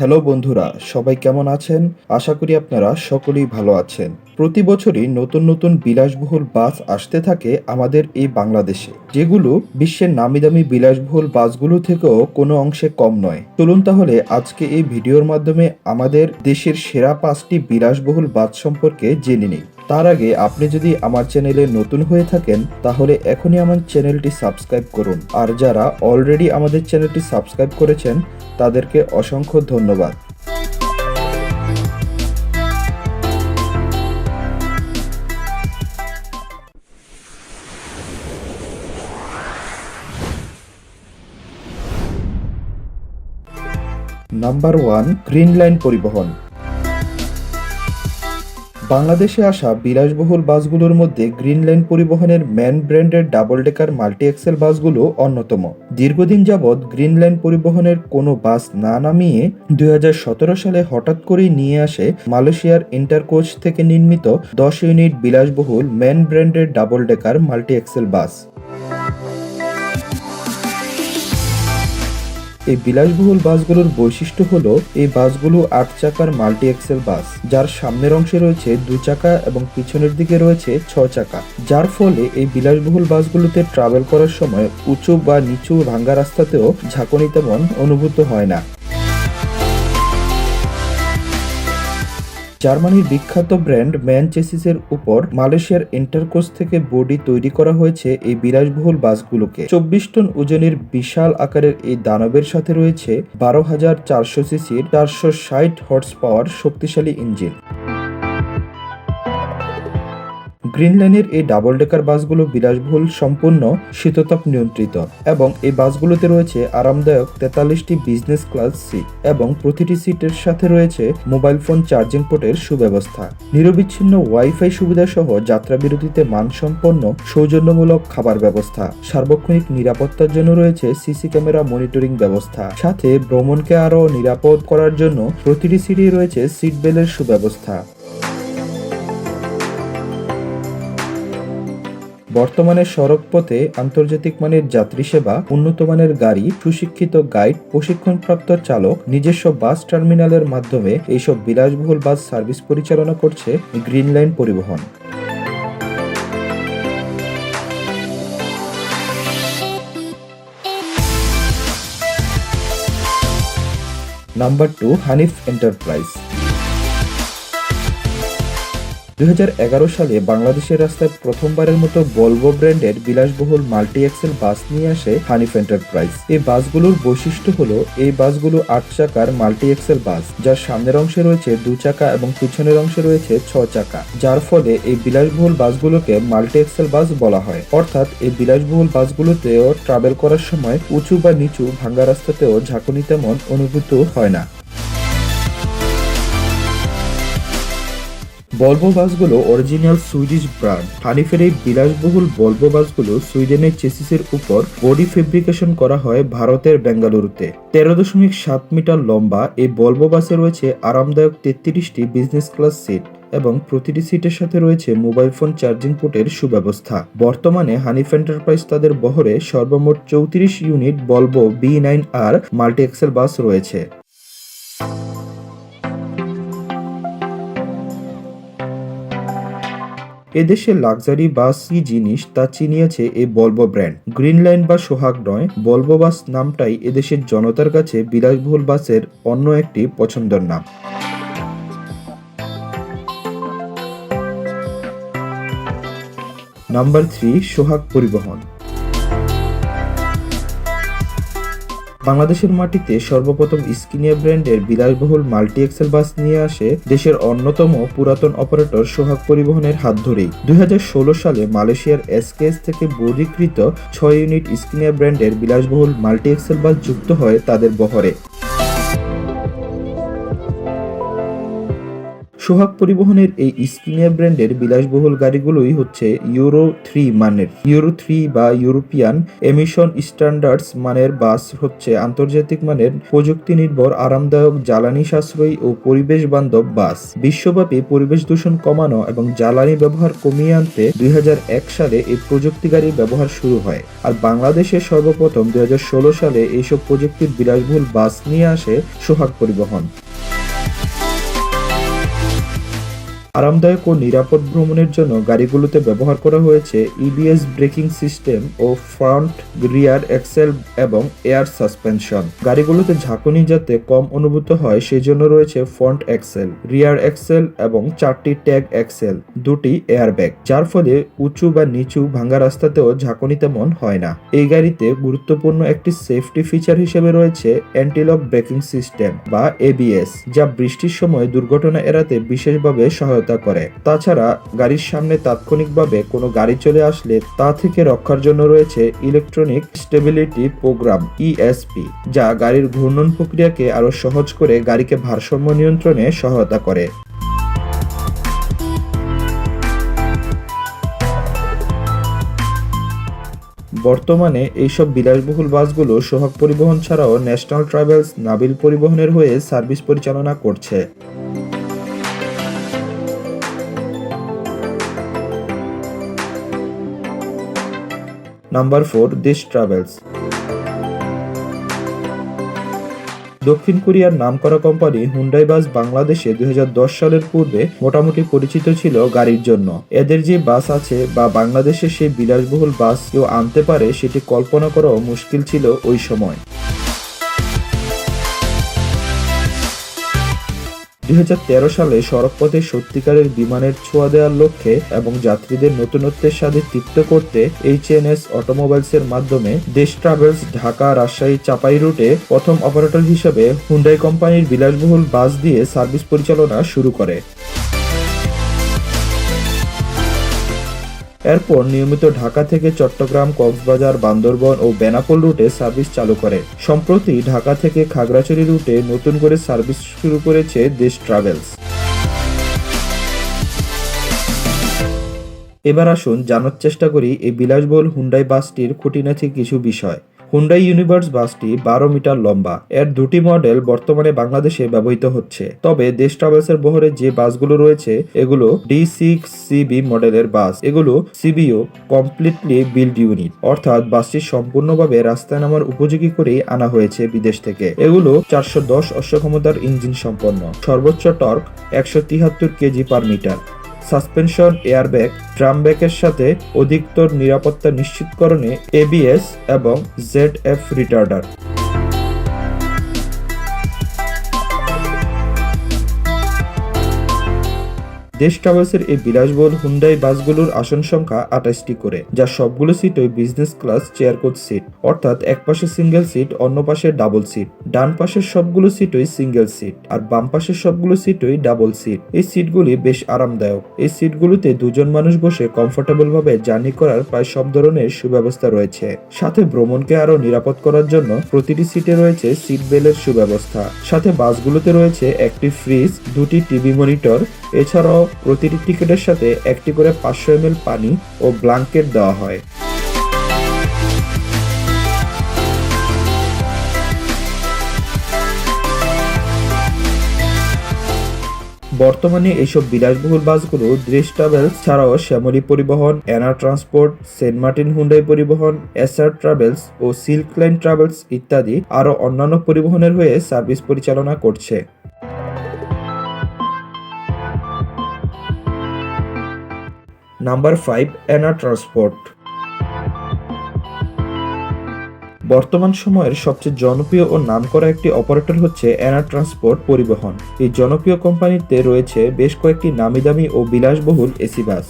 Hello বন্ধুরা, সবাই কেমন আছেন? আশা করি আপনারা সকলেই ভালো আছেন। প্রতি বছরই নতুন নতুন বিলাসবহুল বাস আসতে থাকে আমাদের এই বাংলাদেশে, যেগুলো বিশ্বের নামি দামি বিলাসবহুল বাসগুলো থেকেও কোনো অংশে কম নয়। চলুন তাহলে আজকে এই ভিডিওর মাধ্যমে আমাদের দেশের সেরা পাঁচটি বিলাসবহুল বাস সম্পর্কে জেনে নিই। তার আগে আপনি যদি আমার চ্যানেলে নতুন হয়ে থাকেন, তাহলে এখনই আমার চ্যানেলটি সাবস্ক্রাইব করুন। আর যারা অলরেডি আমাদের চ্যানেলটি সাবস্ক্রাইব করেছেন, তাদেরকে অসংখ্য ধন্যবাদ। নাম্বার ওয়ান গ্রিন লাইন পরিবহন বাংলাদেশে আসা বিলাসবহুল বাসগুলোর মধ্যে গ্রিন লাইন পরিবহনের ম্যান ব্র্যান্ডের ডাবল ডেকার মাল্টি এক্সেল বাসগুলো অন্যতম। দীর্ঘদিন যাবৎ গ্রিন লাইন পরিবহনের কোনো বাস না নামিয়ে দু হাজার সতেরো সালে হঠাৎ করেই নিয়ে আসে মালয়েশিয়ার ইন্টারকোচ থেকে নির্মিত দশ ইউনিট বিলাসবহুল ম্যান ব্র্যান্ডের double decker multi axle bus. এই বিলাসবহুল বাসগুলোর বৈশিষ্ট্য হল এই বাসগুলো আট চাকার মাল্টি এক্সেল বাস, যার সামনের অংশে রয়েছে দু চাকা এবং পিছনের দিকে রয়েছে ছ চাকা। যার ফলে এই বিলাসবহুল বাসগুলোতে ট্রাভেল করার সময় উঁচু বা নিচু ভাঙ্গা রাস্তাতেও ঝাঁকুনি তেমন অনুভূত হয় না। জার্মানির বিখ্যাত ব্র্যান্ড ম্যানচেসিসের উপর মালয়েশিয়ার ইন্টারকোস থেকে বডি তৈরি করা হয়েছে এই বিলাসবহুল বাসগুলোকে। চব্বিশ টন ওজনের বিশাল আকারের এই দানবের সাথে রয়েছে বারো হাজার চারশো সিসির চারশো ষাট হর্স পাওয়ার শক্তিশালী ইঞ্জিন। গ্রিন লাইনের এই ডাবল ডেকার বাসগুলো বিলাসবহুল, সম্পূর্ণ, শীততাপ নিয়ন্ত্রিত এবং এই বাসগুলোতে রয়েছে আরামদায়ক তেতাল্লিশটি বিজনেস ক্লাস সিট এবং প্রতিটি সিটের সাথে রয়েছে মোবাইল ফোন চার্জিং পোর্টের সুব্যবস্থা। নিরবিচ্ছিন্ন ওয়াইফাই সুবিধা সহ যাত্রা বিরতিতে মানসম্পন্ন, সৌজন্যমূলক খাবার ব্যবস্থা। সার্বক্ষণিক নিরাপত্তার জন্য রয়েছে সিসি ক্যামেরা মনিটরিং ব্যবস্থা। সাথে ভ্রমণকে আরও নিরাপদ করার জন্য প্রতিটি সিটে রয়েছে সিট বেলের সুব্যবস্থা। বর্তমানে সড়কপথে আন্তর্জাতিক মানের যাত্রী সেবা, উন্নত মানের গাড়ি, সুশিক্ষিত গাইড, প্রশিক্ষণপ্রাপ্ত চালক, নিজস্ব বাস টার্মিনালের মাধ্যমে এইসব বিলাসবহুল বাস সার্ভিস পরিচালনা করছে গ্রিন লাইন পরিবহন। Number two, Hanif enterprise. দু হাজার এগারো সালে বাংলাদেশের রাস্তায় প্রথমবারের মতো বলব ব্র্যান্ডের বিলাসবহুল মাল্টি এক্সেল বাস নিয়ে আসে হানিফ এন্টারপ্রাইজ এই বাসগুলোর বৈশিষ্ট্য হলো, এই বাসগুলো আট চাকার মাল্টি এক্সেল বাস, যার সামনের অংশে রয়েছে দু চাকা এবং পিছনের অংশে রয়েছে ছ চাকা, যার ফলে এই বিলাসবহুল বাসগুলোকে মাল্টি এক্সেল বাস বলা হয়। অর্থাৎ এই বিলাসবহুল বাসগুলোতেও ট্রাভেল করার সময় উঁচু বা নিচু ভাঙ্গা রাস্তাতেও ঝাঁকুনি তেমন অনুভূত হয় না। বলব বাসগুলো অরিজিনাল সুইডিশ ব্র্যান্ড হানিফের এই বিলাসবহুল বলব বাসগুলো সুইডেনের চেসিসের উপর বডি ফেব্রিকেশন করা হয় ভারতের বেঙ্গালুরুতে। তেরো দশমিক সাত মিটার লম্বা এই বলব বাসে রয়েছে আরামদায়ক তেত্রিশটি বিজনেস ক্লাস সিট এবং প্রতিটি সিটের সাথে রয়েছে মোবাইল ফোন চার্জিং পোর্টের সুব্যবস্থা। বর্তমানে হানিফ এন্টারপ্রাইজ তাদের বহরে সর্বমোট চৌত্রিশ ইউনিট বলব B nine R multi axle bus রয়েছে। এদেশে লাক্সারি বাস কি জিনিস তা চিনিয়েছে এই বলব ব্র্যান্ড গ্রিন লাইন বা সোহাগ নয় বলব বাস নামটাই এদেশের জনতার কাছে বিলাসবহুল বাসের অন্য একটি পছন্দের নাম। নাম্বার থ্রি সোহাগ পরিবহন। বাংলাদেশের মাটিতে সর্বপ্রথম স্কিনিয়া ব্র্যান্ডের বিলাসবহুল মাল্টি এক্সেল বাস নিয়ে আসে দেশের অন্যতম পুরাতন অপারেটর সোহাগ পরিবহনের হাত ধরেই। দুই হাজার ষোলো সালে মালয়েশিয়ার এসকেএস থেকে বর্ধিকৃত ছয় ইউনিট স্কিনিয়া ব্র্যান্ডের বিলাসবহুল মাল্টি এক্সেল বাস যুক্ত হয় তাদের বহরে। সোহাগ পরিবহনের এই স্কিনিয়া ব্র্যান্ডের বিলাসবহুল গাড়িগুলোই হচ্ছে ইউরো থ্রি মানের। ইউরো থ্রি বা ইউরোপিয়ান এমিশন স্ট্যান্ডার্ডস মানের বাস হচ্ছে আন্তর্জাতিক মানের প্রযুক্তি নির্ভর আরামদায়ক, জ্বালানি সাশ্রয়ী ও পরিবেশ বান্ধব বাস। বিশ্বব্যাপী পরিবেশ দূষণ কমানো এবং জ্বালানি ব্যবহার কমিয়ে আনতে দুই হাজার এক সালে এই প্রযুক্তি গাড়ির ব্যবহার শুরু হয়। আর বাংলাদেশে সর্বপ্রথম দুই হাজার ষোলো সালে এইসব প্রযুক্তির বিলাসবহুল বাস নিয়ে আসে সোহাগ পরিবহন। আরামদায়ক ও নিরাপদ ভ্রমণের জন্য গাড়িগুলোতে ব্যবহার করা হয়েছে ইবিএস ব্রেকিং সিস্টেম ও ফ্রন্ট রিয়ার এক্সেল এবং এয়ার সাসপেনশন। গাড়িগুলোতে ঝাঁকুনি যাতে কম অনুভূত হয়, সেজন্য রয়েছে ফ্রন্ট এক্সেল, রিয়ার এক্সেল এবং চারটি ট্যাগ এক্সেল, দুটি এয়ারব্যাগ, যার ফলে উঁচু বা নিচু ভাঙ্গা রাস্তাতেও ঝাঁকুনি তেমন হয় না। এই গাড়িতে গুরুত্বপূর্ণ একটি সেফটি ফিচার হিসেবে রয়েছে অ্যান্টিলক ব্রেকিং সিস্টেম বা এবিএস যা বৃষ্টির সময় দুর্ঘটনা এড়াতে বিশেষভাবে সহায়তা করে। তাছাড়া গাড়ির সামনে তাৎক্ষণিকভাবে কোনো গাড়ি চলে আসলে তা থেকে রক্ষার জন্য রয়েছে ইলেকট্রনিক স্টেবিলিটি প্রোগ্রাম ইএসপি যা গাড়ির ঘূর্ণন প্রক্রিয়াকে আরও সহজ করে গাড়িকে ভারসাম্য নিয়ন্ত্রণে সহায়তা করে। বর্তমানে এইসব বিলাসবহুল বাসগুলো সোহাগ পরিবহন ছাড়াও ন্যাশনাল ট্রাভেলস নাবিল পরিবহনের হয়ে সার্ভিস পরিচালনা করছে। নাম্বার ফোর দেশ ট্রাভেলস দক্ষিণ কোরিয়ার নামকরা কোম্পানি হুন্ডাই বাস বাংলাদেশে দু হাজার দশ সালের পূর্বে মোটামুটি পরিচিত ছিল গাড়ির জন্য। এদের যে বাস আছে বা বাংলাদেশে সেই বিলাসবহুল বাস কেউ আনতে পারে সেটি কল্পনা করাও মুশকিল ছিল ওই সময়। দুই হাজার তেরো সালে সড়কপথে সত্যিকারের বিমানের ছোঁয়া দেওয়ার লক্ষ্যে এবং যাত্রীদের নতুনত্বের সাথে তৃপ্ত করতে এইচএনএস অটোমোবাইলসের মাধ্যমে দেশ ট্রাভেলস ঢাকা রাজশাহী চাপাই রুটে প্রথম অপারেটর হিসেবে হুন্ডাই কোম্পানির বিলাসবহুল বাস দিয়ে সার্ভিস পরিচালনা শুরু করে। এরপর নিয়মিত ঢাকা থেকে চট্টগ্রাম, কক্সবাজার, বান্দরবন ও বেনাপোল রুটে সার্ভিস চালু করে। সম্প্রতি ঢাকা থেকে খাগড়াছড়ি রুটে নতুন করে সার্ভিস শুরু করেছে দেশ ট্রাভেলস। এবার আসুন জানার চেষ্টা করি এই বিলাসবহুল হুন্ডাই বাসটির খুঁটিনাটি কিছু বিষয়। হুন্ডাই ইউনিভার্স বাসটি বারো মিটার লম্বা। এর দুটি মডেল বর্তমানে বাংলাদেশে ব্যবহৃত হচ্ছে। তবে দেশ ট্রাভেলসের বহরে যে বাসগুলো রয়েছে, এগুলো ডি সিক্স সিবি মডেলের বাস। এগুলো সিবিও কমপ্লিটলি বিল্ড ইউনিট অর্থাৎ বাসটি সম্পূর্ণভাবে রাস্তায় নামার উপযোগী করেই আনা হয়েছে বিদেশ থেকে। এগুলো চারশো দশ অশ্ব ক্ষমতার ইঞ্জিন সম্পন্ন। সর্বোচ্চ টর্ক একশো তিহাত্তর kg per metre. Suspension airbag drum ব্যাগের সাথে অধিকতর নিরাপত্তা নিশ্চিতকরণে এবিএস এবং জেড এফ রিটার্ডার দেশ ট্রাভেলসের এই বিলাসবহুল হুন্ডাই বাসগুলোর আসন সংখ্যা আঠাশটি করে, যা সবগুলো সিটই business class chair coach seat অর্থাৎ এক পাশে সিঙ্গেল সিট অন্য পাশে ডাবল সিট ডান পাশের সবগুলো সিটই সিঙ্গেল সিট আর বাম পাশের সবগুলো সিটই ডাবল সিট এই সিটগুলি বেশ আরামদায়ক। এই সিটগুলোতে দুজন মানুষ বসে কমফোর্টেবল ভাবে জার্নি করার প্রায় সব ধরনের সুব্যবস্থা রয়েছে। সাথে ভ্রমণকে আরও নিরাপদ করার জন্য প্রতিটি সিটে রয়েছে সিট বেলের সুব্যবস্থা। সাথে বাসগুলোতে রয়েছে একটি ফ্রিজ দুটি টিভি মনিটর এছাড়াও প্রতিটি টিকিটের সাথে একটি করে পাঁচশো এম পানি ও ব্লাঙ্কেট দেওয়া হয়। বর্তমানে এইসব বিলাসবহুল বাসগুলো দেশ ট্রাভেলস ছাড়াও শ্যামলী পরিবহন Ena transport, Saint Martin Hyundai পরিবহন, এসআর ট্রাভেলস ও সিল্ক লাইন ট্রাভেলস ইত্যাদি আরও অন্যান্য পরিবহনের হয়ে সার্ভিস পরিচালনা করছে। Number five Ena transport. বর্তমান সময়ের সবচেয়ে জনপ্রিয় ও নাম করা একটি অপারেটর হচ্ছে এনা ট্রান্সপোর্ট পরিবহন। এই জনপ্রিয় কোম্পানিতে রয়েছে বেশ কয়েকটি নামি দামি ও বিলাসবহুল এসি বাস।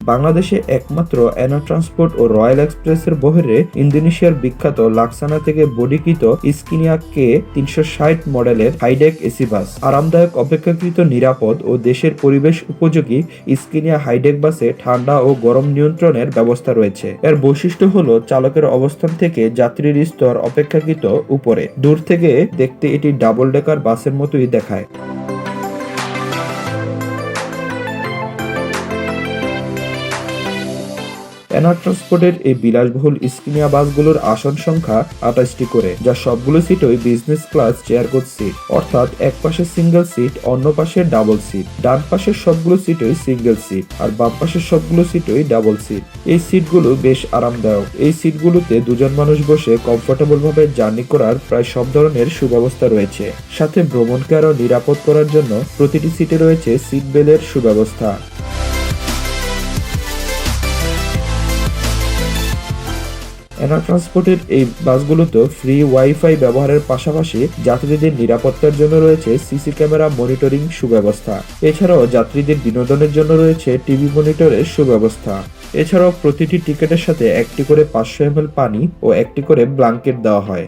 বাংলাদেশে একমাত্র অ্যানা ট্রান্সপোর্ট ও রয়্যাল এক্সপ্রেসের বহরে ইন্দোনেশিয়ার বিখ্যাত লাক্সানা থেকে বডিকৃত স্কিনিয়া কে তিনশো ষাট মডেলের হাইডেক এসি বাস। আরামদায়ক, অপেক্ষাকৃত, নিরাপদ ও দেশের পরিবেশ উপযোগী স্কিনিয়া হাইডেক বাসে ঠান্ডা ও গরম নিয়ন্ত্রণের ব্যবস্থা রয়েছে। এর বৈশিষ্ট্য হলো চালকের অবস্থান থেকে যাত্রীর স্তর অপেক্ষাকৃত উপরে। দূর থেকে দেখতে এটি ডাবল ডেকার বাসের মতোই দেখায়। এনার ট্রান্সপোর্টের এই বিলাসবহুল স্কিনিয়া বাসগুলোর আসন সংখ্যা আঠাশটি করে, যা সবগুলো সিটই business class chair coach seat অর্থাৎ এক পাশে সিঙ্গেল সিট অন্য পাশে ডাবল সিট ডান পাশের সবগুলো সিটই সিঙ্গেল সিট আর বাম পাশের সবগুলো সিটই ডাবল সিট এই সিটগুলো বেশ আরামদায়ক। এই সিটগুলোতে দুজন মানুষ বসে কমফোর্টেবল ভাবে জার্নি করার প্রায় সব ধরনের সুব্যবস্থা রয়েছে। সাথে ভ্রমণকে আরও নিরাপদ করার জন্য প্রতিটি সিটে রয়েছে সিট বেলের সুব্যবস্থা। এনা ট্রান্সপোর্টের এই বাসগুলোতে ফ্রি ওয়াইফাই ব্যবহারের পাশাপাশি যাত্রীদের নিরাপত্তার জন্য রয়েছে সিসি ক্যামেরা মনিটরিং সুব্যবস্থা। এছাড়াও যাত্রীদের বিনোদনের জন্য রয়েছে টিভি মনিটরের সুব্যবস্থা। এছাড়াও প্রতিটি টিকিটের সাথে একটি করে পাঁচশো এম পানি ও একটি করে ব্লাঙ্কেট দেওয়া হয়।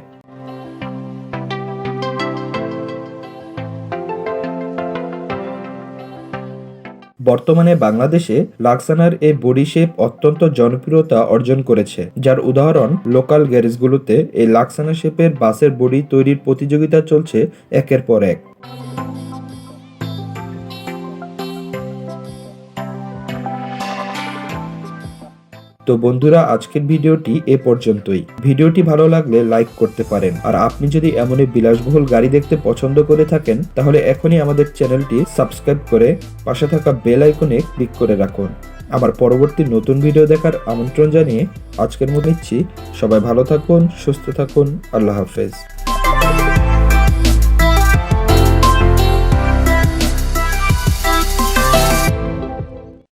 বর্তমানে বাংলাদেশে লাক্সানার এই বডি শেপ অত্যন্ত জনপ্রিয়তা অর্জন করেছে। যার উদাহরণ লোকাল গ্যারেজগুলোতে এই লাক্সানা শেপের বাসের বডি তৈরির প্রতিযোগিতা চলছে একের পর এক। তো বন্ধুরা, আজকের ভিডিওটি এ পর্যন্তই। ভিডিওটি ভালো লাগলে লাইক করতে পারেন। আর আপনি যদি এমনই বিলাসবহুল গাড়ি দেখতে পছন্দ করে থাকেন, তাহলে এখনই আমাদের চ্যানেলটি সাবস্ক্রাইব করে পাশে থাকা বেল আইকনে ক্লিক করে রাখুন। আমার পরবর্তী নতুন ভিডিও দেখার আমন্ত্রণ জানিয়ে আজকের মতো নিচ্ছি সবাই ভালো থাকুন, সুস্থ থাকুন। আল্লাহ হাফেজ।